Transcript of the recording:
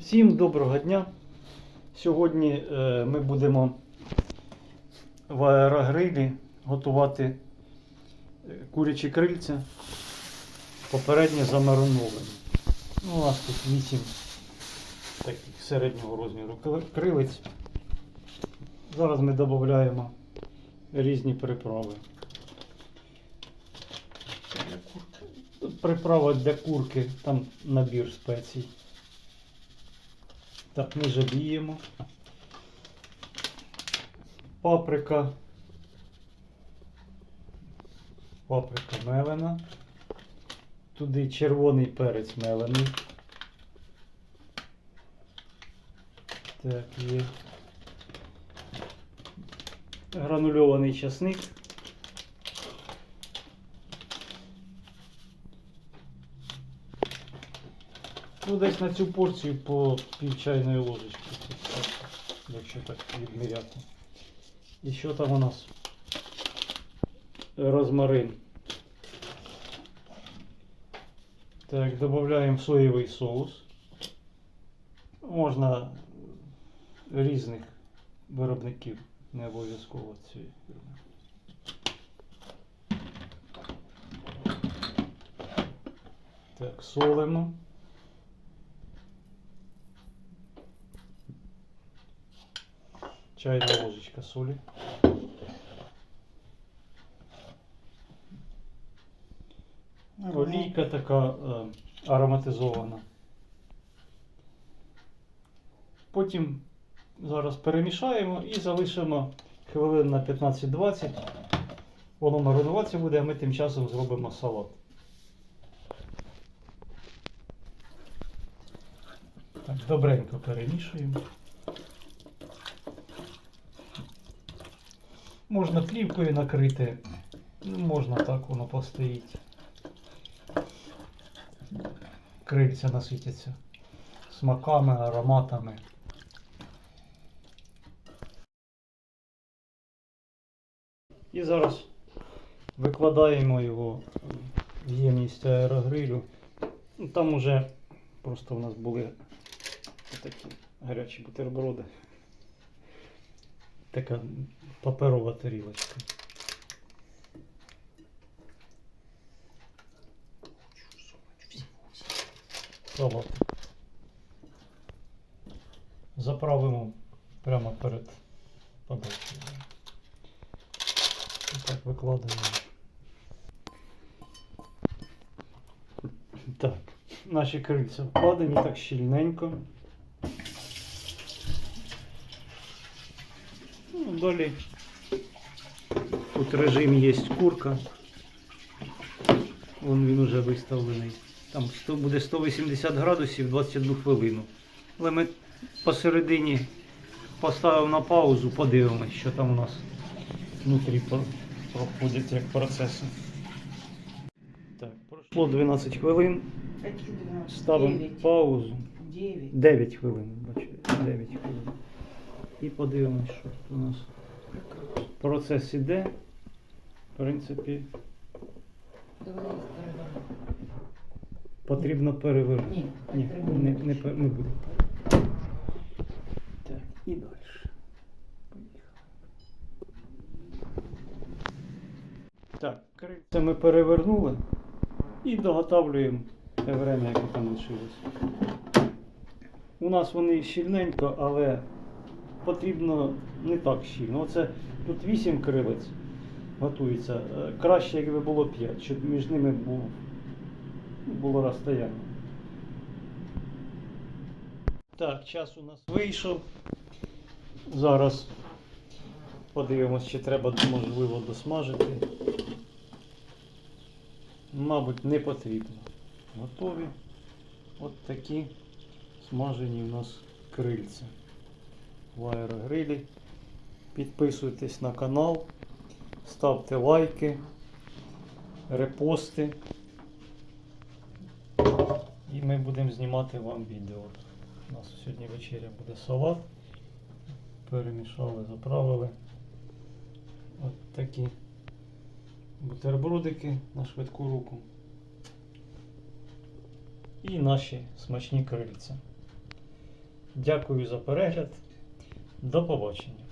Всім доброго дня. Сьогодні е, ми будемо в аерогрилі готувати е, курячі крильця, попередньо замариновані. Ну, у нас тут 8 таких середнього розміру крилиць. Зараз ми додаємо різні приправи. Приправа для курки, там набір спецій. Так, ми жаліємо. Паприка. Паприка мелена. Туди червоний перець мелений. Так, є. Гранульований часник. Ну, десь на цю порцію по пів чайної ложечки, якщо так відміряти. І що там у нас? Розмарин. Так, додаємо соєвий соус. Можна різних виробників, не обов'язково цієї. Так, солимо. Чайна ложечка солі. Олійка така е, ароматизована. Потім зараз перемішаємо і залишимо хвилин на 15-20. Воно маринуватися буде, а ми тим часом зробимо салат. Так, добренько перемішуємо. Можна плівкою накрити, ну, можна так воно постоїть. Крильця наситяться смаками, ароматами. І зараз викладаємо його в ємність аерогрилю. Ну, Там уже просто у нас були такі гарячі бутерброди. Така паперова тарілочка. Салат. Заправимо прямо перед подачею. Так викладаємо. Так, наші крильця вкладені так щільненько. Далі тут режим є курка. Вон він уже виставлений. Там 100, буде 180 градусів 21 хвилину. Але ми посередині поставимо на паузу, подивимось, що там у нас внутрі про- проходять як процеси. Так, пройшло 12 хвилин. Ставимо паузу. 9. 9 хвилин, бачу, 9 хвилин. І подивимось, що тут у нас. Процес іде. В принципі, потрібно перевернути. Ні, Ні, треба не, не, не буде. Так, і далі. Так, крильця ми перевернули і доготавлюємо те время, яке там лишилось. У нас вони щільненько, але потрібно не так щільно. Оце тут 8 крилець готується. Е, Краще, якби було 5, щоб між ними був, було розстояння. Так, час у нас вийшов. Зараз подивимось, чи треба можливо досмажити. Мабуть, не потрібно. Готові. От такі смажені у нас крильця в аерогрилі. Підписуйтесь на канал, ставте лайки, репости. І ми будемо знімати вам відео. У нас сьогодні вечеря буде салат. Перемішали, заправили. От такі бутербродики на швидку руку. І наші смачні крильця. Дякую за перегляд. До побачення.